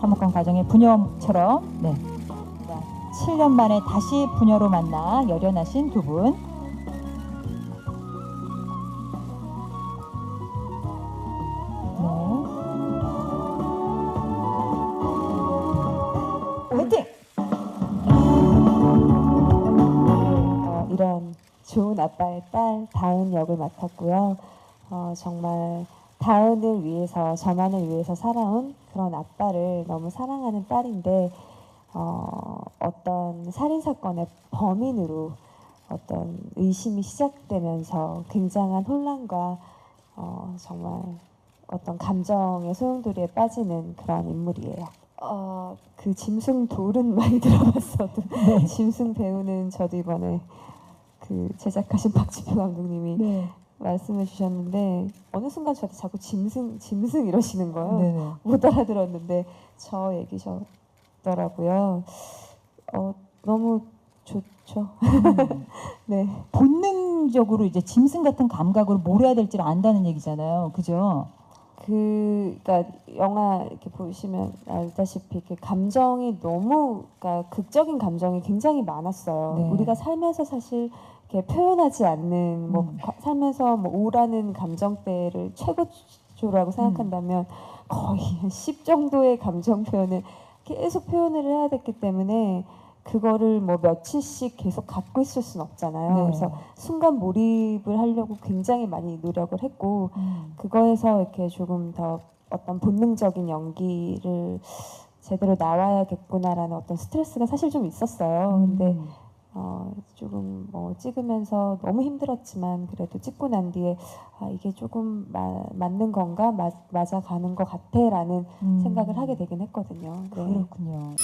화목한 가정의 부녀처럼 네. 7년 만에 다시 부녀로 만나 열연하신 두 분. 네. 화이팅! 어, 좋은 아빠의 딸 다은 역을 맡았고요. 어, 정말 다은을 위해서 전환을 위해서 살아온 그런 아빠를 너무 사랑하는 딸인데 어, 어떤 살인 사건의 범인으로 어떤 의심이 시작되면서 굉장한 혼란과 어, 정말 어떤 감정의 소용돌이에 빠지는 그런 인물이에요. 어, 그 짐승 돌은 많이 들어봤어도 네. 짐승 배우는 저도 이번에 그 제작하신 박지표 감독님이 네. 말씀해 주셨는데 어느 순간 저한테 자꾸 짐승 짐승 이러시는 거예요. 네네. 못 알아들었는데 저 얘기셨더라고요. 어, 너무 좋죠. 네. 본능적으로 이제 짐승 같은 감각으로 뭘 해야 될지를 안다는 얘기잖아요. 그죠? 그, 그러니까 영화 이렇게 보시면 알다시피 이렇게 감정이 너무, 그러니까 극적인 감정이 굉장히 많았어요. 네. 우리가 살면서 사실 이렇게 표현하지 않는, 뭐 음. 가- 살면서 뭐 우라는 감정대를 최고조라고 생각한다면 거의 한10 정도의 감정 표현을 계속 표현을 해야 됐기 때문에 그거를 뭐 며칠씩 계속 갖고 있을 수는 없잖아요. 네. 그래서 순간 몰입을 하려고 굉장히 많이 노력을 했고 음. 그거에서 이렇게 조금 더 어떤 본능적인 연기를 제대로 나와야겠구나라는 어떤 스트레스가 사실 좀 있었어요. 근데 음. 어, 조금 뭐 찍으면서 너무 힘들었지만 그래도 찍고 난 뒤에 아, 이게 조금 마- 맞는 건가 맞, 맞아가는 것 같아라는 음. 생각을 하게 되긴 했거든요. 네. 그렇군요.